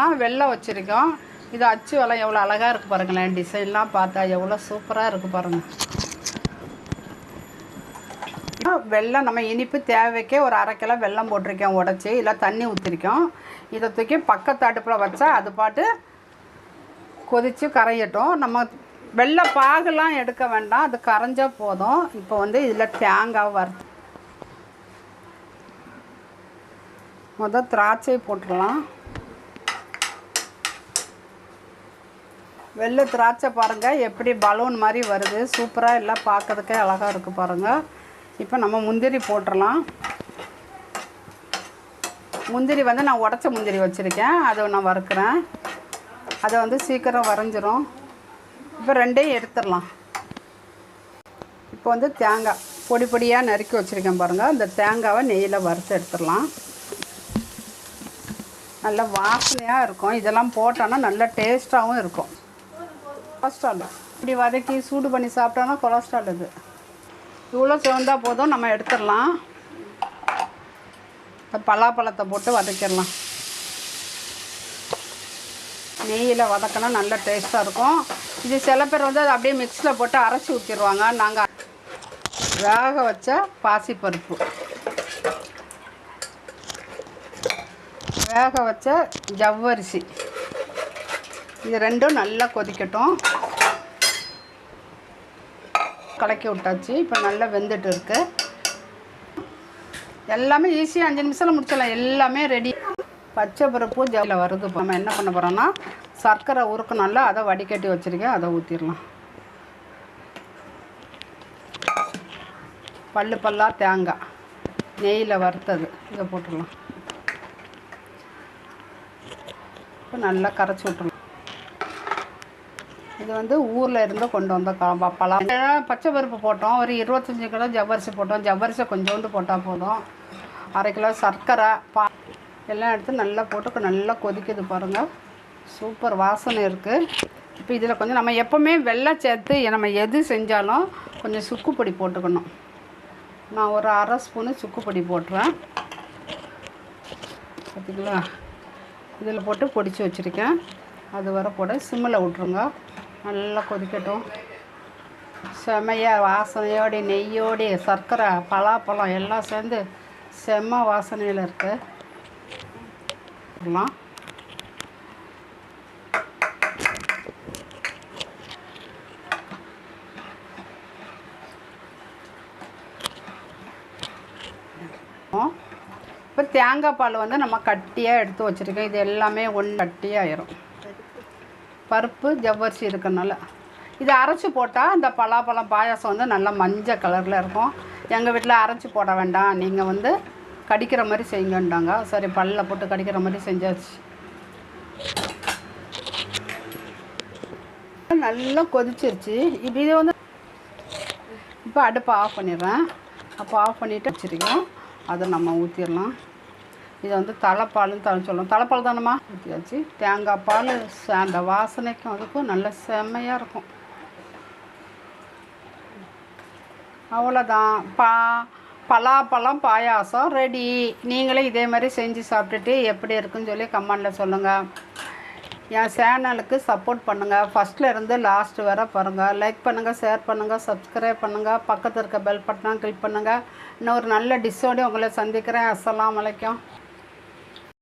நான் வெள்ளை வச்சுருக்கோம். இது அச்சு வலை எவ்வளோ அழகாக இருக்குது பாருங்களேன். டிசைன்லாம் பார்த்தா எவ்வளோ சூப்பராக இருக்குது பாருங்கள் வெள்ளம் நம்ம இனிப்பு தேவைக்கே ஒரு அரை கிலோ வெல்லம் போட்டிருக்கேன் உடச்சி. இல்லை தண்ணி ஊற்றிருக்கோம் இதை தூக்கி பக்கத்து அடுப்பில் வச்சா அது பாட்டு கொதித்து கரையட்டும். நம்ம வெள்ளை பாகுலாம் எடுக்க வேண்டாம். அது கரைஞ்சால் போதும். இப்போ வந்து இதில் தேங்காய் வறுத்து முதல் திராட்சை போட்டுடலாம். வெள்ளை திராட்சை பாருங்கள் எப்படி பலூன் மாதிரி வருது. சூப்பராக எல்லாம் பார்க்கறதுக்கே அழகாக இருக்குது பாருங்கள் இப்போ நம்ம முந்திரி போட்டுடலாம் முந்திரி வந்து நான் உடச்ச முந்திரி வச்சுருக்கேன். அதை நான் வறுக்கிறேன். அதை வந்து சீக்கிரம் வரைஞ்சிரும். இப்போ ரெண்டையும் எடுத்துடலாம். இப்போ வந்து தேங்காய் பொடி பொடியாக நறுக்கி வச்சுருக்கேன் பாருங்கள் இந்த தேங்காவை நெய்யில் வறுத்து எடுத்துடலாம். நல்ல வாசனையாக இருக்கும். இதெல்லாம் போட்டோன்னா நல்ல டேஸ்ட்டாகவும் இருக்கும். கொலஸ்ட்ரால் இப்படி வதக்கி சூடு பண்ணி சாப்பிட்டோன்னா கொலஸ்ட்ரால் இது. இவ்வளோ சிவந்தால் போதும் நம்ம எடுத்துடலாம். பலாப்பழத்தை போட்டு வதக்கிடலாம். நெய்யில் வதக்கினா நல்ல டேஸ்ட்டாக இருக்கும். இது சில பேர் வந்து அதை அப்படியே மிக்ஸில் போட்டு அரைச்சி ஊற்றிடுவாங்க நாங்கள் வேக வச்ச பாசிப்பருப்பு. வேக வச்ச ஜவ்வரிசி. இது ரெண்டும் நல்லா கொதிக்கட்டும். கலக்கி விட்டாச்சு. இப்போ நல்லா வெந்துட்டு இருக்கு. எல்லாமே ஈஸியாக அஞ்சு நிமிஷத்தில் முடிச்சிடலாம். எல்லாமே ரெடி பச்சை பருப்பு ஜெயில வருது இப்போ நம்ம என்ன பண்ண போகிறோம்னா சர்க்கரை உருக்கணும்ல அதை வடிகட்டி வச்சுருக்கேன். அதை ஊற்றிடலாம் பல்லு பல்லாக தேங்காய். நெய்யில் வறுத்தது. இதை போட்டுடலாம். இப்போ நல்லா கரைச்சி விட்டுருலாம் இது வந்து ஊரில் இருந்து கொண்டு வந்த க- பழம். பச்சை பருப்பு போட்டோம். ஒரு இருபத்தஞ்சி கிலோ ஜவ்வரிசி போட்டோம். ஜவ்வரிசி கொஞ்சோண்டு போட்டால் போதும். அரை கிலோ சர்க்கரை பா எல்லாம் எடுத்து நல்லா போட்டு நல்லா கொதிக்குது பாருங்கள் சூப்பர் வாசனை இருக்குது இப்போ இதில் கொஞ்சம் நம்ம எப்போவுமே வெள்ளை சேர்த்து நம்ம எது செஞ்சாலும் கொஞ்சம் சுக்குப்பொடி போட்டுக்கணும். நான் ஒரு அரை ஸ்பூனு சுக்குப்பொடி போட்டுறேன். பார்த்திங்களா இதில் போட்டு பொடிச்சு வச்சுருக்கேன். அது வர போட சிம்மில் விட்ருங்க நல்லா கொதிக்கட்டும். செமையாக வாசனையோடு நெய்யோடு சர்க்கரை பலாப்பழம் எல்லாம் சேர்ந்து செம்ம வாசனையில் இருக்குது இப்போ தேங்காய் பால் வந்து நம்ம கட்டியாக எடுத்து வச்சுருக்கோம். இது எல்லாமே ஒன்று கட்டியாயிரும். பருப்பு ஜவ்வரிசி இருக்கனால. இது அரைச்சி போட்டால் அந்த பலாப்பழம் பாயாசம் வந்து நல்லா மஞ்சள் கலரில் இருக்கும். எங்கள் வீட்டில் அரைச்சி போட வேண்டாம். நீங்கள் வந்து கடிக்கிற மாதிரி செய்யுங்கன்றாங்க. சரி பல்ல போட்டு கடிக்கிற மாதிரி செஞ்சாச்சு. நல்லா கொதிச்சிருச்சு. இப்போ இது வந்து இப்போ அடுப்பை ஆஃப் பண்ணிடுறேன். அப்போ ஆஃப் பண்ணிவிட்டு வச்சுருக்கோம் அதை நம்ம ஊற்றிடலாம் இதை வந்து தலைப்பால்னு தலை சொல்லுவோம் தலைப்பால் தானம்மா? ஊற்றியாச்சு தேங்காய் பால் அந்த வாசனைக்கும் அதுக்கும் நல்ல செம்மையாக இருக்கும். அவ்வளோதான். பா பலாப்பழம் பாயாசம் ரெடி. நீங்களே இதே மாதிரி செஞ்சு சாப்பிட்டுட்டு எப்படி இருக்குன்னு சொல்லி கமெண்டில் சொல்லுங்கள் என் சேனலுக்கு சப்போர்ட் பண்ணுங்கள் ஃபஸ்ட்டில் இருந்து லாஸ்ட் வர பாருங்கள் லைக் பண்ணுங்கள் ஷேர் பண்ணுங்கள் சப்ஸ்கிரைப் பண்ணுங்கள் பக்கத்தில் இருக்க பெல் பட்டனை கிளிக் பண்ணுங்கள் இன்னும் ஒரு நல்ல டிஷ்ஷோடு உங்களை சந்திக்கிறேன். அஸ்லாம் அலைக்கும்.